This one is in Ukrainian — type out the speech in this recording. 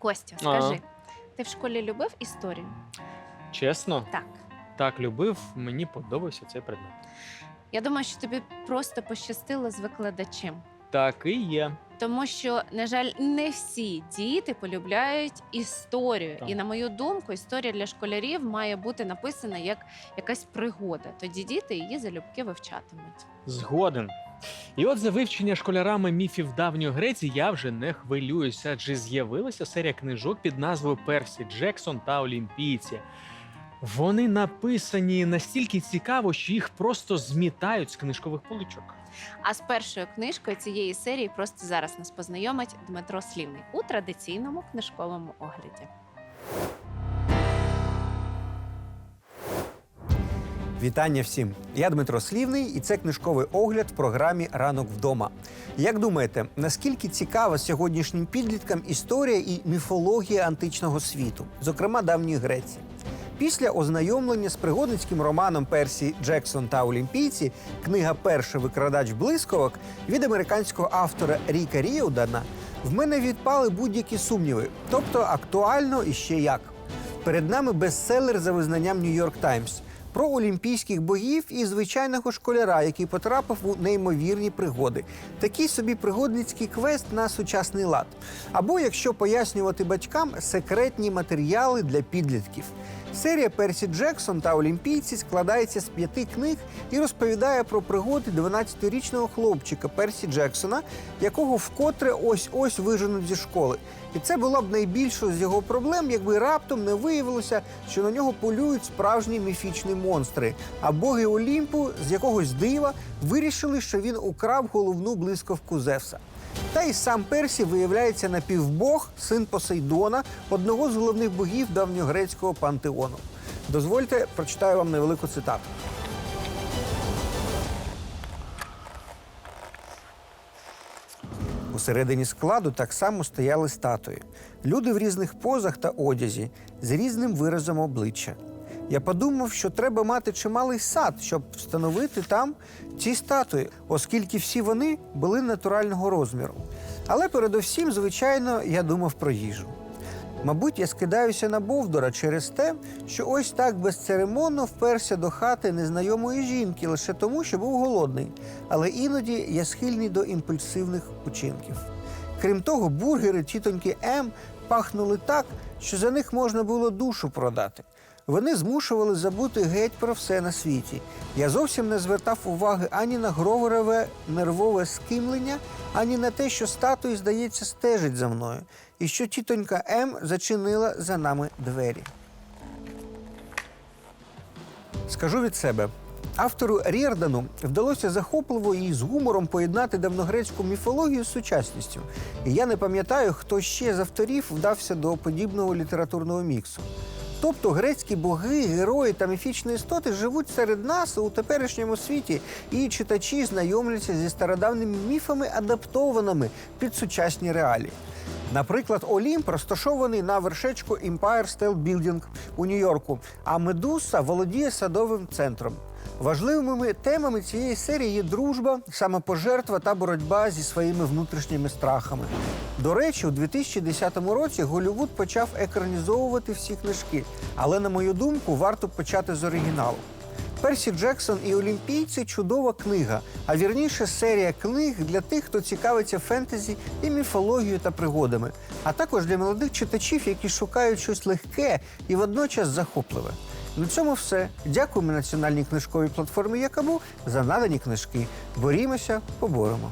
Костя, скажи, ти в школі любив історію? Чесно, Так. так любив, мені подобався цей предмет. Я думаю, що тобі просто пощастило з викладачем. Так і є. Тому що, на жаль, не всі діти полюбляють історію. Так. І на мою думку, історія для школярів має бути написана як якась пригода. Тоді діти її залюбки вивчатимуть. Згоден. І от за вивчення школярами міфів давньої Греції я вже не хвилююся, адже з'явилася серія книжок під назвою Персі Джексон та Олімпійці. Вони написані настільки цікаво, що їх просто змітають з книжкових поличок. А з першою книжкою цієї серії просто зараз нас познайомить Дмитро Слівний у традиційному книжковому огляді. Вітання всім! Я Дмитро Слівний, і це книжковий огляд в програмі Ранок вдома. Як думаєте, наскільки цікава сьогоднішнім підліткам історія і міфологія античного світу, зокрема давньої Греції? Після ознайомлення з пригодницьким романом Персі Джексон та Олімпійці, книга Перший викрадач блискавок від американського автора Ріка Ріудана, в мене відпали будь-які сумніви, тобто актуально і ще як. Перед нами бестселер за визнанням Нью-Йорк Таймс про олімпійських богів і звичайного школяра, який потрапив у неймовірні пригоди. Такий собі пригодницький квест на сучасний лад. Або, якщо пояснювати батькам, секретні матеріали для підлітків. Серія Персі Джексон та Олімпійці складається з п'яти книг і розповідає про пригоди 12-річного хлопчика Персі Джексона, якого вкотре ось-ось виженуть зі школи. І це була б найбільшою з його проблем, якби раптом не виявилося, що на нього полюють справжні міфічні монстри. А боги Олімпу з якогось дива вирішили, що він украв головну блискавку Зевса. Та й сам Персі виявляється напівбог, син Посейдона, одного з головних богів давньогрецького пантеону. Дозвольте, прочитаю вам невелику цитату. Усередині складу так само стояли статуї. Люди в різних позах та одязі, з різним виразом обличчя. Я подумав, що треба мати чималий сад, щоб встановити там ці статуї, оскільки всі вони були натурального розміру. Але передусім, звичайно, я думав про їжу. Мабуть, я скидаюся на Бовдора через те, що ось так безцеремонно вперся до хати незнайомої жінки лише тому, що був голодний. Але іноді я схильний до імпульсивних учинків. Крім того, бургери тітоньки М пахнули так, що за них можна було душу продати. Вони змушували забути геть про все на світі. Я зовсім не звертав уваги ані на гроверове нервове скимлення, ані на те, що статуї, здається, стежить за мною, і що тітонька М зачинила за нами двері. Скажу від себе. Автору Рєрдану вдалося захопливо і з гумором поєднати давногрецьку міфологію з сучасністю. І я не пам'ятаю, хто ще з авторів вдався до подібного літературного міксу. Тобто грецькі боги, герої та міфічні істоти живуть серед нас у теперішньому світі, і читачі знайомляться зі стародавними міфами, адаптованими під сучасні реалії. Наприклад, Олімп розташований на вершечку Empire State Building у Нью-Йорку, а Медуса володіє садовим центром. Важливими темами цієї серії є дружба, самопожертва та боротьба зі своїми внутрішніми страхами. До речі, у 2010 році Голлівуд почав екранізовувати всі книжки, але, на мою думку, варто почати з оригіналу. Персі Джексон і Олімпійці чудова книга, а вірніше серія книг для тих, хто цікавиться фентезі і міфологією та пригодами, а також для молодих читачів, які шукають щось легке і водночас захопливе. На цьому все. Дякуємо національній книжковій платформі Якабу за надані книжки. Борімося, поборемо.